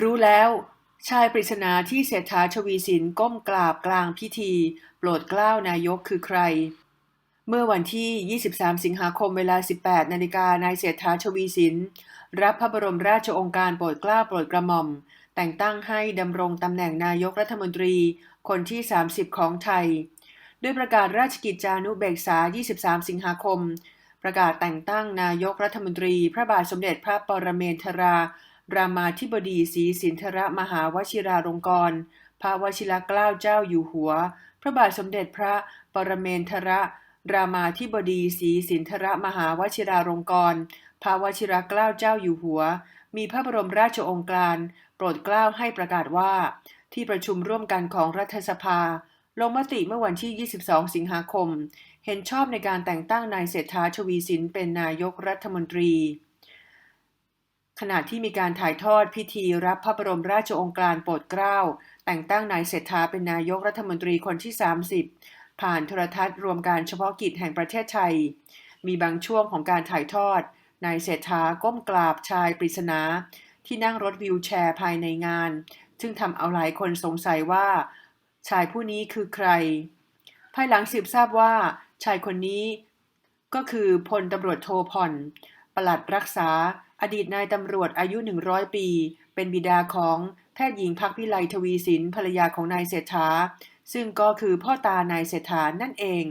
รู้แล้ว ชายปริศนาที่เศรษฐาชวีสินก้มกราบกลางพิธี โปรดเกล้านายกคือใคร เมื่อวันที่ 23 สิงหาคมเวลา 18 นาฬิกานายเศรษฐาชวีสินรับพระบรมราชองค์การโปรดเกล้าโปรดกระหม่อม แต่งตั้งให้ดำรงตำแหน่งนายกรัฐมนตรีคนที่ 30 ของไทย ด้วยประกาศราชกิจจานุเบกษา 23 สิงหาคม ประกาศแต่งตั้งนายกรัฐมนตรี พระบาทสมเด็จพระปรเมนทรา รามาธิบดีศรีสินธรมหาวชิราลงกรณ์พระวชิรเกล้าเจ้าอยู่หัว พระบาทสมเด็จพระปรเมนทรรามาธิบดีศรีสินธรมหาวชิราลงกรณ์พระวชิรเกล้าเจ้าอยู่หัว มีพระบรมราชองการ โปรดเกล้าให้ประกาศว่า ที่ประชุมร่วมกันของรัฐสภา ลงมติเมื่อวันที่ 22 สิงหาคม เห็นชอบในการแต่งตั้งนายเศรษฐาชวีสินเป็นนายกรัฐมนตรี ขณะที่มีการถ่ายทอดพิธีรับพระบรมราชโองการโปรดเกล้า แต่งตั้งนายเศรษฐาเป็นนายกรัฐมนตรีคนที่ 30 ผ่านโทรทัศน์รวมการเฉพาะกิจแห่งประเทศไทย มีบางช่วงของการถ่ายทอด นายเศรษฐาก้มกราบชายปริศนา ที่นั่งรถวิวแชร์ภายในงาน ซึ่งทำเอาหลายคนสงสัยว่า ชายผู้นี้คือใคร ภายหลังสืบทราบว่า ชายคนนี้ก็คือพลตำรวจโทพร ประหลัดรักษา อดีตนายตำรวจอายุ 100 ปี เป็นบิดาของแพทย์หญิงพักพิไลทวีสินภรรยาของนายเศรษฐา ซึ่งก็คือพ่อตานายเศรษฐานั่นเอง